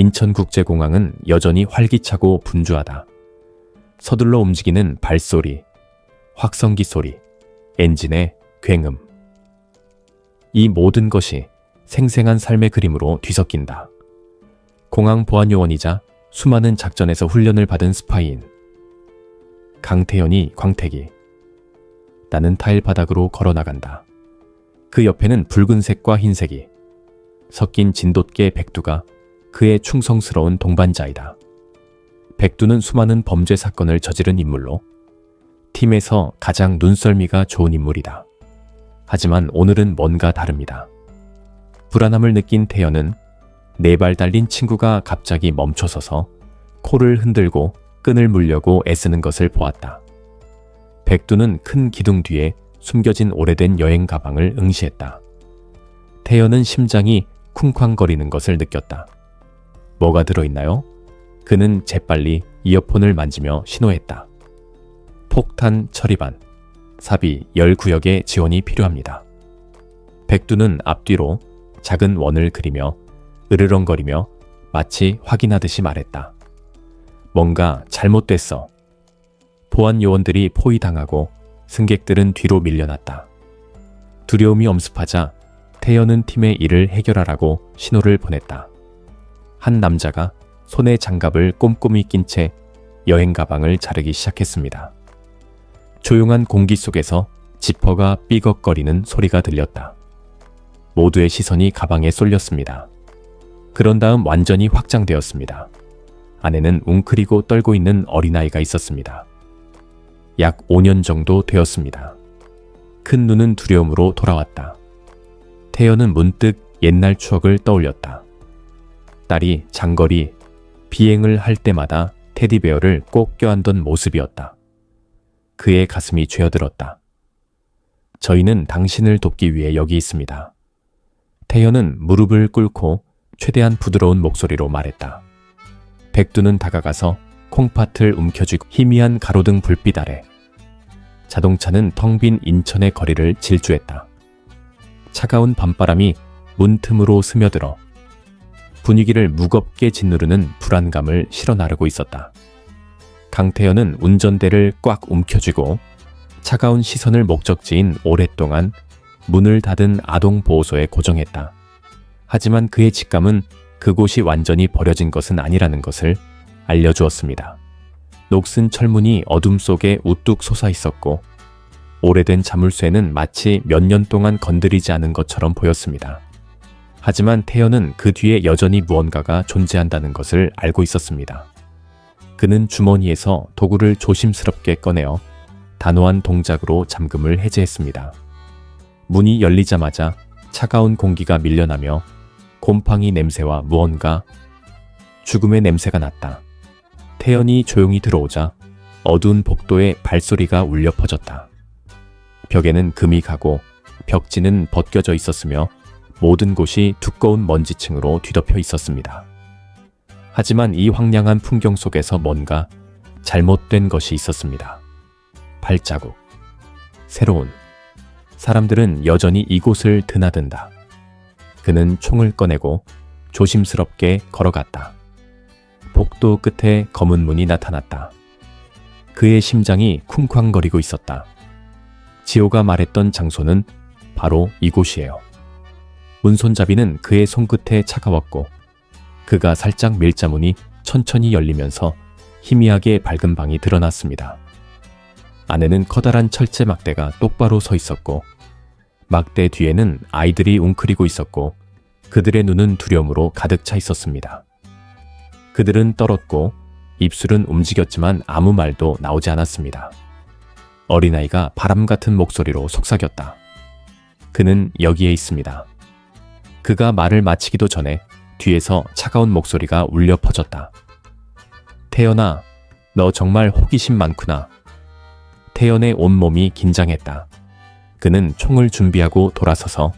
인천국제공항은 여전히 활기차고 분주하다. 서둘러 움직이는 발소리, 확성기 소리, 엔진의 굉음. 이 모든 것이 생생한 삶의 그림으로 뒤섞인다. 공항 보안 요원이자 수많은 작전에서 훈련을 받은 스파이인 강태현이 광택이 나는 타일 바닥으로 걸어 나간다. 그 옆에는 붉은색과 흰색이 섞인 진돗개 백두가 그의 충성스러운 동반자이다. 백두는 수많은 범죄 사건을 저지른 인물로 팀에서 가장 눈썰미가 좋은 인물이다. 하지만 오늘은 뭔가 다릅니다. 불안함을 느낀 태연은 네 발 달린 친구가 갑자기 멈춰서서 코를 흔들고 끈을 물려고 애쓰는 것을 보았다. 백두는 큰 기둥 뒤에 숨겨진 오래된 여행 가방을 응시했다. 태연은 심장이 쿵쾅거리는 것을 느꼈다. 뭐가 들어있나요? 그는 재빨리 이어폰을 만지며 신호했다. 폭탄 처리반, 사비 10구역의 지원이 필요합니다. 백두는 앞뒤로 작은 원을 그리며 으르렁거리며 마치 확인하듯이 말했다. 뭔가 잘못됐어. 보안 요원들이 포위당하고 승객들은 뒤로 밀려났다. 두려움이 엄습하자 태연은 팀의 일을 해결하라고 신호를 보냈다. 한 남자가 손에 장갑을 꼼꼼히 낀 채 여행 가방을 자르기 시작했습니다. 조용한 공기 속에서 지퍼가 삐걱거리는 소리가 들렸다. 모두의 시선이 가방에 쏠렸습니다. 그런 다음 완전히 확장되었습니다. 안에는 웅크리고 떨고 있는 어린아이가 있었습니다. 약 5년 정도 되었습니다. 큰 눈은 두려움으로 돌아왔다. 태연은 문득 옛날 추억을 떠올렸다. 딸이 장거리 비행을 할 때마다 테디베어를 꼭 껴안던 모습이었다. 그의 가슴이 죄어들었다. 저희는 당신을 돕기 위해 여기 있습니다. 태연은 무릎을 꿇고 최대한 부드러운 목소리로 말했다. 백두는 다가가서 콩팥을 움켜쥐고 희미한 가로등 불빛 아래 자동차는 텅 빈 인천의 거리를 질주했다. 차가운 밤바람이 문틈으로 스며들어 분위기를 무겁게 짓누르는 불안감을 실어 나르고 있었다. 강태현은 운전대를 꽉 움켜쥐고 차가운 시선을 목적지인 오랫동안 문을 닫은 아동 보호소에 고정했다. 하지만 그의 직감은 그곳이 완전히 버려진 것은 아니라는 것을 알려주었습니다. 녹슨 철문이 어둠 속에 우뚝 솟아 있었고 오래된 자물쇠는 마치 몇 년 동안 건드리지 않은 것처럼 보였습니다. 하지만 태연은 그 뒤에 여전히 무언가가 존재한다는 것을 알고 있었습니다. 그는 주머니에서 도구를 조심스럽게 꺼내어 단호한 동작으로 잠금을 해제했습니다. 문이 열리자마자 차가운 공기가 밀려나며 곰팡이 냄새와 무언가 죽음의 냄새가 났다. 태연이 조용히 들어오자 어두운 복도에 발소리가 울려 퍼졌다. 벽에는 금이 가고 벽지는 벗겨져 있었으며 모든 곳이 두꺼운 먼지층으로 뒤덮여 있었습니다. 하지만 이 황량한 풍경 속에서 뭔가 잘못된 것이 있었습니다. 발자국. 새로운. 사람들은 여전히 이곳을 드나든다. 그는 총을 꺼내고 조심스럽게 걸어갔다. 복도 끝에 검은 문이 나타났다. 그의 심장이 쿵쾅거리고 있었다. 지호가 말했던 장소는 바로 이곳이에요. 문손잡이는 그의 손끝에 차가웠고 그가 살짝 밀자문이 천천히 열리면서 희미하게 밝은 방이 드러났습니다. 안에는 커다란 철제 막대가 똑바로 서 있었고 막대 뒤에는 아이들이 웅크리고 있었고 그들의 눈은 두려움으로 가득 차 있었습니다. 그들은 떨었고 입술은 움직였지만 아무 말도 나오지 않았습니다. 어린아이가 바람 같은 목소리로 속삭였다. 그는 여기에 있습니다. 그가 말을 마치기도 전에 뒤에서 차가운 목소리가 울려 퍼졌다. 태연아, 너 정말 호기심 많구나. 태연의 온몸이 긴장했다. 그는 총을 준비하고 돌아서서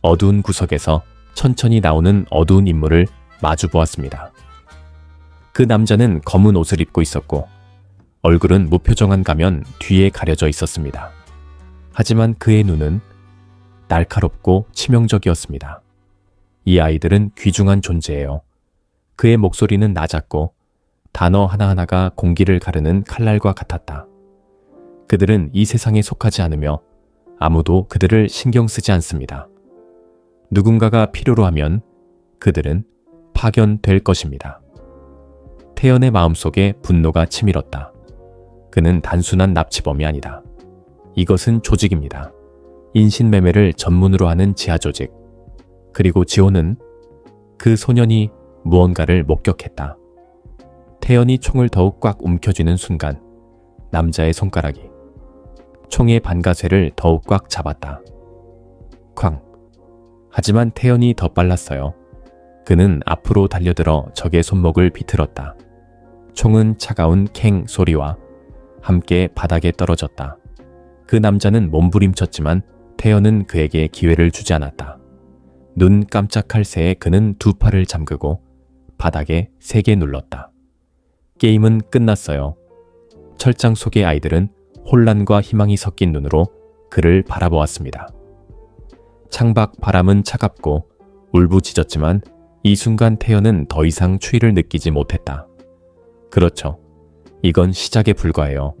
어두운 구석에서 천천히 나오는 어두운 인물을 마주 보았습니다. 그 남자는 검은 옷을 입고 있었고 얼굴은 무표정한 가면 뒤에 가려져 있었습니다. 하지만 그의 눈은 날카롭고 치명적이었습니다. 이 아이들은 귀중한 존재예요. 그의 목소리는 낮았고 단어 하나하나가 공기를 가르는 칼날과 같았다. 그들은 이 세상에 속하지 않으며 아무도 그들을 신경 쓰지 않습니다. 누군가가 필요로 하면 그들은 파견될 것입니다. 태연의 마음속에 분노가 치밀었다. 그는 단순한 납치범이 아니다. 이것은 조직입니다. 인신매매를 전문으로 하는 지하조직. 그리고 지호는 그 소년이 무언가를 목격했다. 태연이 총을 더욱 꽉 움켜쥐는 순간 남자의 손가락이 총의 반가쇠를 더욱 꽉 잡았다. 쾅. 하지만 태연이 더 빨랐어요. 그는 앞으로 달려들어 적의 손목을 비틀었다. 총은 차가운 캥 소리와 함께 바닥에 떨어졌다. 그 남자는 몸부림쳤지만 태연은 그에게 기회를 주지 않았다. 눈 깜짝할 새에 그는 두 팔을 잠그고 바닥에 세게 눌렀다. 게임은 끝났어요. 철장 속의 아이들은 혼란과 희망이 섞인 눈으로 그를 바라보았습니다. 창밖 바람은 차갑고 울부짖었지만 이 순간 태연은 더 이상 추위를 느끼지 못했다. 그렇죠. 이건 시작에 불과해요.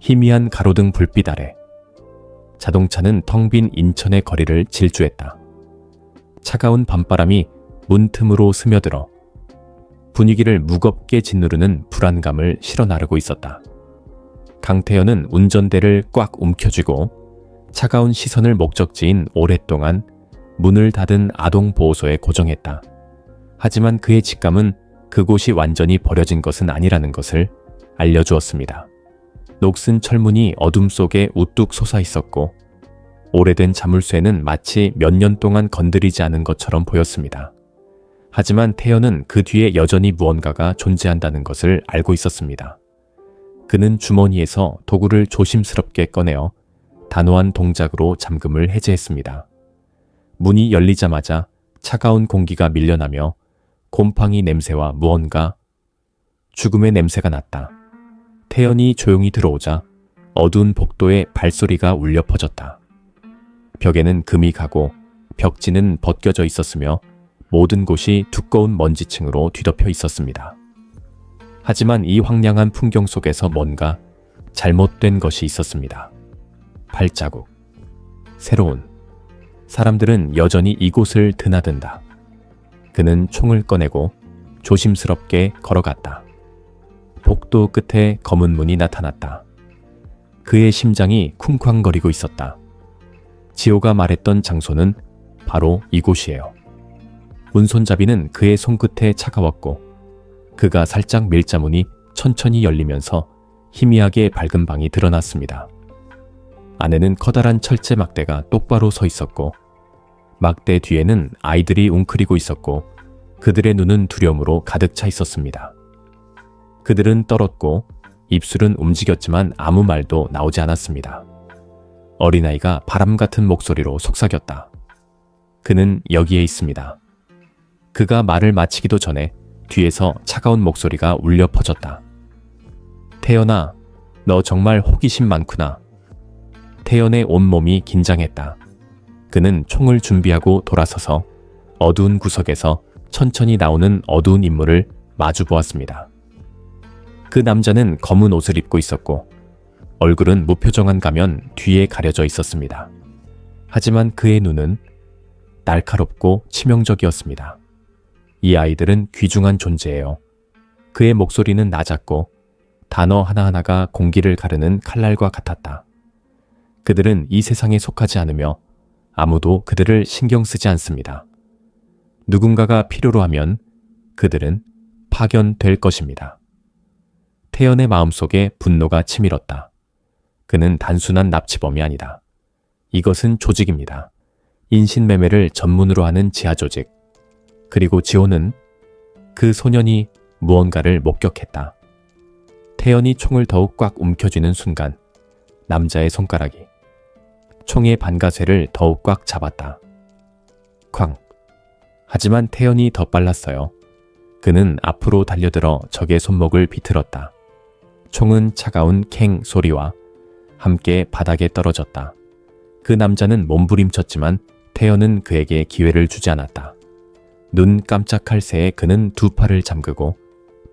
희미한 가로등 불빛 아래 자동차는 텅 빈 인천의 거리를 질주했다. 차가운 밤바람이 문틈으로 스며들어 분위기를 무겁게 짓누르는 불안감을 실어 나르고 있었다. 강태현은 운전대를 꽉 움켜쥐고 차가운 시선을 목적지인 오랫동안 문을 닫은 아동 보호소에 고정했다. 하지만 그의 직감은 그곳이 완전히 버려진 것은 아니라는 것을 알려주었습니다. 녹슨 철문이 어둠 속에 우뚝 솟아 있었고 오래된 자물쇠는 마치 몇 년 동안 건드리지 않은 것처럼 보였습니다. 하지만 태연은 그 뒤에 여전히 무언가가 존재한다는 것을 알고 있었습니다. 그는 주머니에서 도구를 조심스럽게 꺼내어 단호한 동작으로 잠금을 해제했습니다. 문이 열리자마자 차가운 공기가 밀려나며 곰팡이 냄새와 무언가 죽음의 냄새가 났다. 태연이 조용히 들어오자 어두운 복도에 발소리가 울려 퍼졌다. 벽에는 금이 가고 벽지는 벗겨져 있었으며 모든 곳이 두꺼운 먼지층으로 뒤덮여 있었습니다. 하지만 이 황량한 풍경 속에서 뭔가 잘못된 것이 있었습니다. 발자국. 새로운. 사람들은 여전히 이곳을 드나든다. 그는 총을 꺼내고 조심스럽게 걸어갔다. 복도 끝에 검은 문이 나타났다. 그의 심장이 쿵쾅거리고 있었다. 지호가 말했던 장소는 바로 이곳이에요. 문손잡이는 그의 손끝에 차가웠고 그가 살짝 밀자문이 천천히 열리면서 희미하게 밝은 방이 드러났습니다. 안에는 커다란 철제 막대가 똑바로 서 있었고 막대 뒤에는 아이들이 웅크리고 있었고 그들의 눈은 두려움으로 가득 차 있었습니다. 그들은 떨었고 입술은 움직였지만 아무 말도 나오지 않았습니다. 어린아이가 바람 같은 목소리로 속삭였다. 그는 여기에 있습니다. 그가 말을 마치기도 전에 뒤에서 차가운 목소리가 울려 퍼졌다. 태연아, 너 정말 호기심 많구나. 태연의 온몸이 긴장했다. 그는 총을 준비하고 돌아서서 어두운 구석에서 천천히 나오는 어두운 인물을 마주 보았습니다. 그 남자는 검은 옷을 입고 있었고 얼굴은 무표정한 가면 뒤에 가려져 있었습니다. 하지만 그의 눈은 날카롭고 치명적이었습니다. 이 아이들은 귀중한 존재예요. 그의 목소리는 낮았고 단어 하나하나가 공기를 가르는 칼날과 같았다. 그들은 이 세상에 속하지 않으며 아무도 그들을 신경 쓰지 않습니다. 누군가가 필요로 하면 그들은 파견될 것입니다. 태연의 마음속에 분노가 치밀었다. 그는 단순한 납치범이 아니다. 이것은 조직입니다. 인신매매를 전문으로 하는 지하 조직. 그리고 지호는 그 소년이 무언가를 목격했다. 태연이 총을 더욱 꽉 움켜쥐는 순간 남자의 손가락이 총의 반가쇠를 더욱 꽉 잡았다. 쾅. 하지만 태연이 더 빨랐어요. 그는 앞으로 달려들어 적의 손목을 비틀었다. 총은 차가운 캥 소리와 함께 바닥에 떨어졌다. 그 남자는 몸부림쳤지만 태연은 그에게 기회를 주지 않았다. 눈 깜짝할 새에 그는 두 팔을 잠그고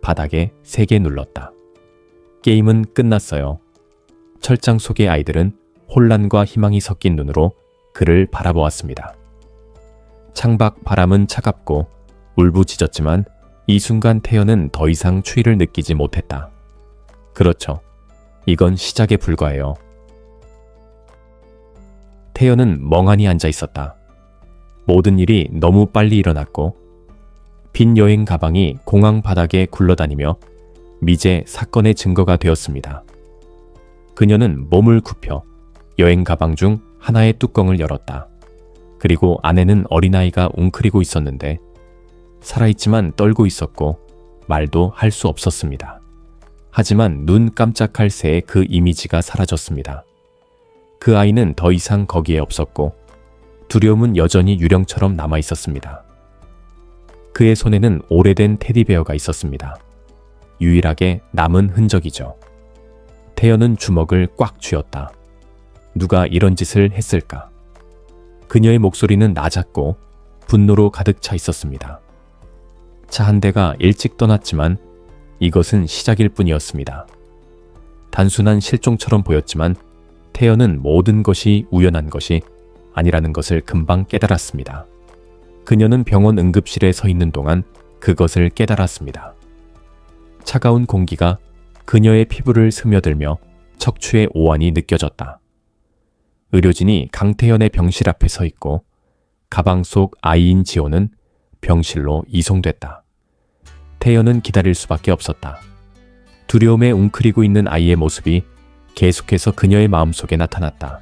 바닥에 세게 눌렀다. 게임은 끝났어요. 철장 속의 아이들은 혼란과 희망이 섞인 눈으로 그를 바라보았습니다. 창밖 바람은 차갑고 울부짖었지만 이 순간 태연은 더 이상 추위를 느끼지 못했다. 그렇죠. 이건 시작에 불과해요. 태연은 멍하니 앉아 있었다. 모든 일이 너무 빨리 일어났고 빈 여행 가방이 공항 바닥에 굴러다니며 미제 사건의 증거가 되었습니다. 그녀는 몸을 굽혀 여행 가방 중 하나의 뚜껑을 열었다. 그리고 안에는 어린아이가 웅크리고 있었는데 살아있지만 떨고 있었고 말도 할 수 없었습니다. 하지만 눈 깜짝할 새에 그 이미지가 사라졌습니다. 그 아이는 더 이상 거기에 없었고 두려움은 여전히 유령처럼 남아 있었습니다. 그의 손에는 오래된 테디베어가 있었습니다. 유일하게 남은 흔적이죠. 태연은 주먹을 꽉 쥐었다. 누가 이런 짓을 했을까? 그녀의 목소리는 낮았고 분노로 가득 차 있었습니다. 차 한 대가 일찍 떠났지만 이것은 시작일 뿐이었습니다. 단순한 실종처럼 보였지만 태연은 모든 것이 우연한 것이 아니라는 것을 금방 깨달았습니다. 그녀는 병원 응급실에 서 있는 동안 그것을 깨달았습니다. 차가운 공기가 그녀의 피부를 스며들며 척추의 오한이 느껴졌다. 의료진이 강태현의 병실 앞에 서 있고 가방 속 아이인 지호는 병실로 이송됐다. 태연은 기다릴 수밖에 없었다. 두려움에 웅크리고 있는 아이의 모습이 계속해서 그녀의 마음속에 나타났다.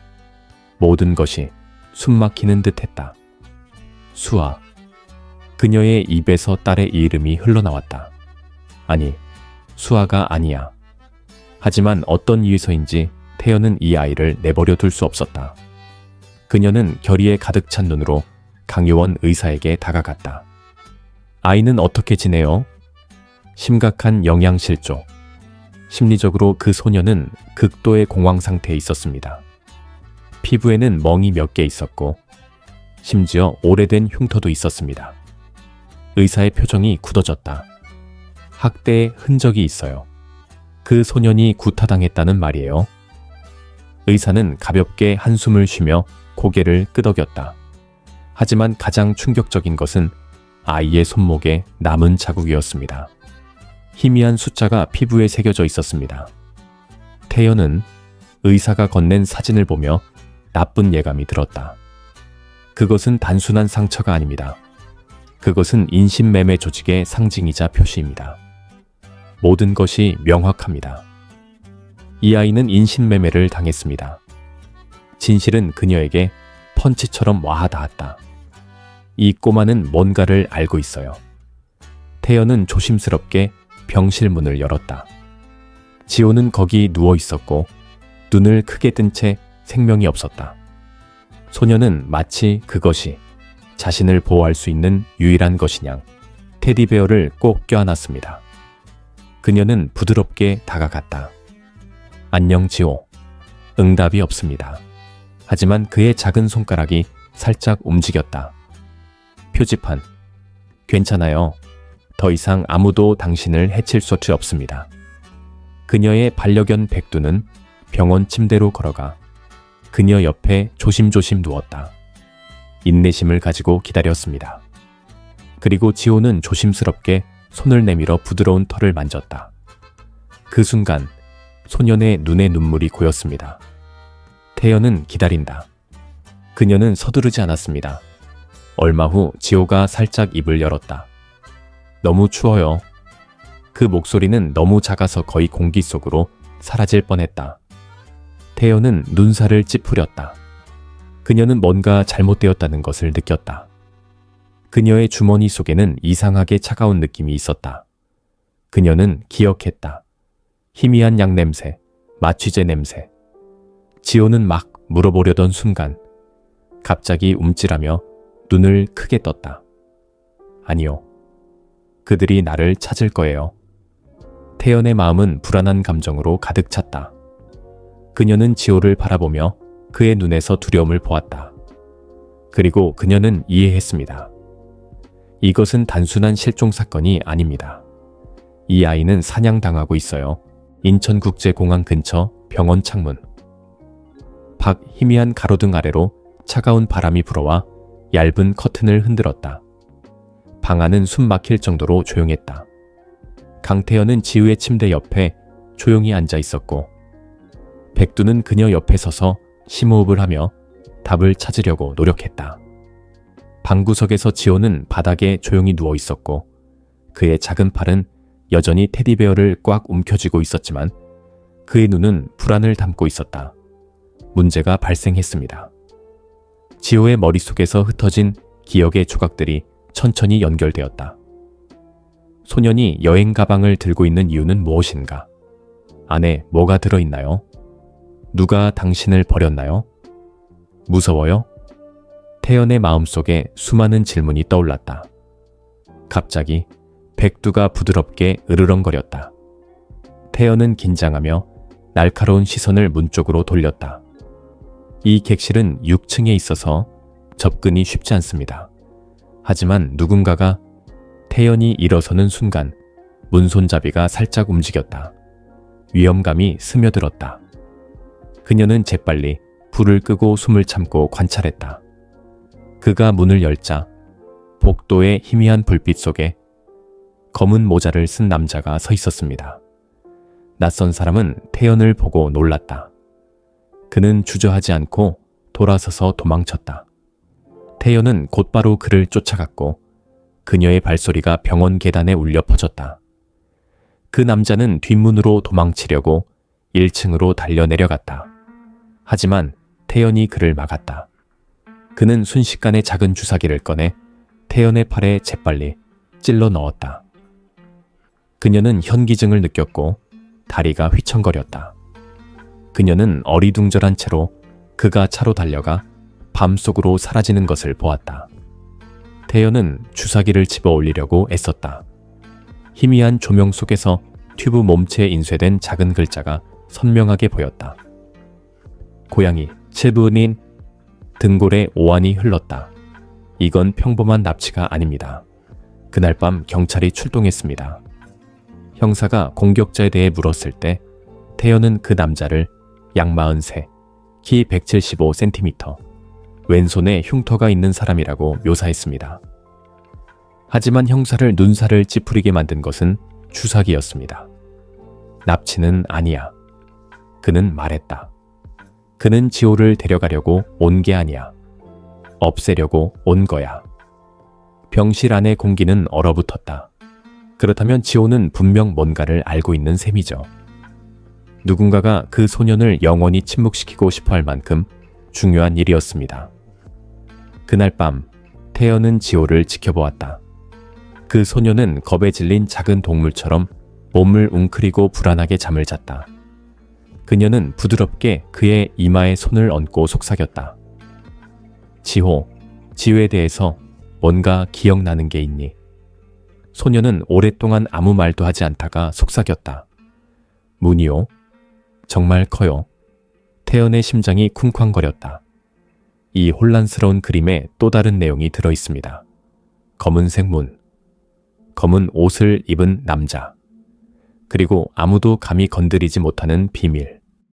모든 것이 숨막히는 듯 했다. 수아. 그녀의 입에서 딸의 이름이 흘러나왔다. 아니, 수아가 아니야. 하지만 어떤 이유에서인지 태연은 이 아이를 내버려 둘 수 없었다. 그녀는 결의에 가득 찬 눈으로 강요원 의사에게 다가갔다. 아이는 어떻게 지내요? 심각한 영양실조. 심리적으로 그 소녀는 극도의 공황 상태에 있었습니다. 피부에는 멍이 몇 개 있었고, 심지어 오래된 흉터도 있었습니다. 의사의 표정이 굳어졌다. 학대의 흔적이 있어요. 그 소년이 구타당했다는 말이에요. 의사는 가볍게 한숨을 쉬며 고개를 끄덕였다. 하지만 가장 충격적인 것은 아이의 손목에 남은 자국이었습니다. 희미한 숫자가 피부에 새겨져 있었습니다. 태연은 의사가 건넨 사진을 보며 나쁜 예감이 들었다. 그것은 단순한 상처가 아닙니다. 그것은 인신매매 조직의 상징이자 표시입니다. 모든 것이 명확합니다. 이 아이는 인신매매를 당했습니다. 진실은 그녀에게 펀치처럼 와하 닿았다. 이 꼬마는 뭔가를 알고 있어요. 태연은 조심스럽게 병실 문을 열었다. 지호는 거기 누워 있었고 눈을 크게 뜬 채 생명이 없었다. 소녀는 마치 그것이 자신을 보호할 수 있는 유일한 것이냐 테디베어를 꼭 껴안았습니다. 그녀는 부드럽게 다가갔다. 안녕 지호. 응답이 없습니다. 하지만 그의 작은 손가락이 살짝 움직였다. 표지판. 괜찮아요. 더 이상 아무도 당신을 해칠 수 없습니다. 그녀의 반려견 백두는 병원 침대로 걸어가 그녀 옆에 조심조심 누웠다. 인내심을 가지고 기다렸습니다. 그리고 지호는 조심스럽게 손을 내밀어 부드러운 털을 만졌다. 그 순간 소년의 눈에 눈물이 고였습니다. 태연은 기다린다. 그녀는 서두르지 않았습니다. 얼마 후 지호가 살짝 입을 열었다. 너무 추워요. 그 목소리는 너무 작아서 거의 공기 속으로 사라질 뻔했다. 태연은 눈살을 찌푸렸다. 그녀는 뭔가 잘못되었다는 것을 느꼈다. 그녀의 주머니 속에는 이상하게 차가운 느낌이 있었다. 그녀는 기억했다. 희미한 약 냄새, 마취제 냄새. 지호는 막 물어보려던 순간 갑자기 움찔하며 눈을 크게 떴다. 아니요. 그들이 나를 찾을 거예요. 태연의 마음은 불안한 감정으로 가득 찼다. 그녀는 지호를 바라보며 그의 눈에서 두려움을 보았다. 그리고 그녀는 이해했습니다. 이것은 단순한 실종 사건이 아닙니다. 이 아이는 사냥당하고 있어요. 인천국제공항 근처 병원 창문. 밖 희미한 가로등 아래로 차가운 바람이 불어와 얇은 커튼을 흔들었다. 방 안은 숨 막힐 정도로 조용했다. 강태현은 지우의 침대 옆에 조용히 앉아 있었고, 백두는 그녀 옆에 서서 심호흡을 하며 답을 찾으려고 노력했다. 방구석에서 지호는 바닥에 조용히 누워 있었고, 그의 작은 팔은 여전히 테디베어를 꽉 움켜쥐고 있었지만, 그의 눈은 불안을 담고 있었다. 문제가 발생했습니다. 지호의 머릿속에서 흩어진 기억의 조각들이 천천히 연결되었다. 소년이 여행 가방을 들고 있는 이유는 무엇인가? 안에 뭐가 들어있나요? 누가 당신을 버렸나요? 무서워요? 태연의 마음속에 수많은 질문이 떠올랐다. 갑자기 백두가 부드럽게 으르렁거렸다. 태연은 긴장하며 날카로운 시선을 문 쪽으로 돌렸다. 이 객실은 6층에 있어서 접근이 쉽지 않습니다. 하지만 누군가가 태연이 일어서는 순간 문 손잡이가 살짝 움직였다. 위험감이 스며들었다. 그녀는 재빨리 불을 끄고 숨을 참고 관찰했다. 그가 문을 열자 복도의 희미한 불빛 속에 검은 모자를 쓴 남자가 서 있었습니다. 낯선 사람은 태연을 보고 놀랐다. 그는 주저하지 않고 돌아서서 도망쳤다. 태연은 곧바로 그를 쫓아갔고 그녀의 발소리가 병원 계단에 울려 퍼졌다. 그 남자는 뒷문으로 도망치려고 1층으로 달려 내려갔다. 하지만 태연이 그를 막았다. 그는 순식간에 작은 주사기를 꺼내 태연의 팔에 재빨리 찔러 넣었다. 그녀는 현기증을 느꼈고 다리가 휘청거렸다. 그녀는 어리둥절한 채로 그가 차로 달려가 밤속으로 사라지는 것을 보았다. 태연은 주사기를 집어 올리려고 애썼다. 희미한 조명 속에서 튜브 몸체에 인쇄된 작은 글자가 선명하게 보였다. 고양이, 칠분인 등골에 오한이 흘렀다. 이건 평범한 납치가 아닙니다. 그날 밤 경찰이 출동했습니다. 형사가 공격자에 대해 물었을 때 태연은 그 남자를 약 43, 키 175cm, 왼손에 흉터가 있는 사람이라고 묘사했습니다. 하지만 형사를 눈살을 찌푸리게 만든 것은 주사기였습니다. 납치는 아니야. 그는 말했다. 그는 지호를 데려가려고 온 게 아니야. 없애려고 온 거야. 병실 안의 공기는 얼어붙었다. 그렇다면 지호는 분명 뭔가를 알고 있는 셈이죠. 누군가가 그 소년을 영원히 침묵시키고 싶어 할 만큼 중요한 일이었습니다. 그날 밤, 태연은 지호를 지켜보았다. 그 소년은 겁에 질린 작은 동물처럼 몸을 웅크리고 불안하게 잠을 잤다. 그녀는 부드럽게 그의 이마에 손을 얹고 속삭였다. 지호, 지호에 대해서 뭔가 기억나는 게 있니? 소녀는 오랫동안 아무 말도 하지 않다가 속삭였다. 문이요? 정말 커요. 태연의 심장이 쿵쾅거렸다. 이 혼란스러운 그림에 또 다른 내용이 들어 있습니다. 검은색 문, 검은 옷을 입은 남자, 그리고 아무도 감히 건드리지 못하는 비밀.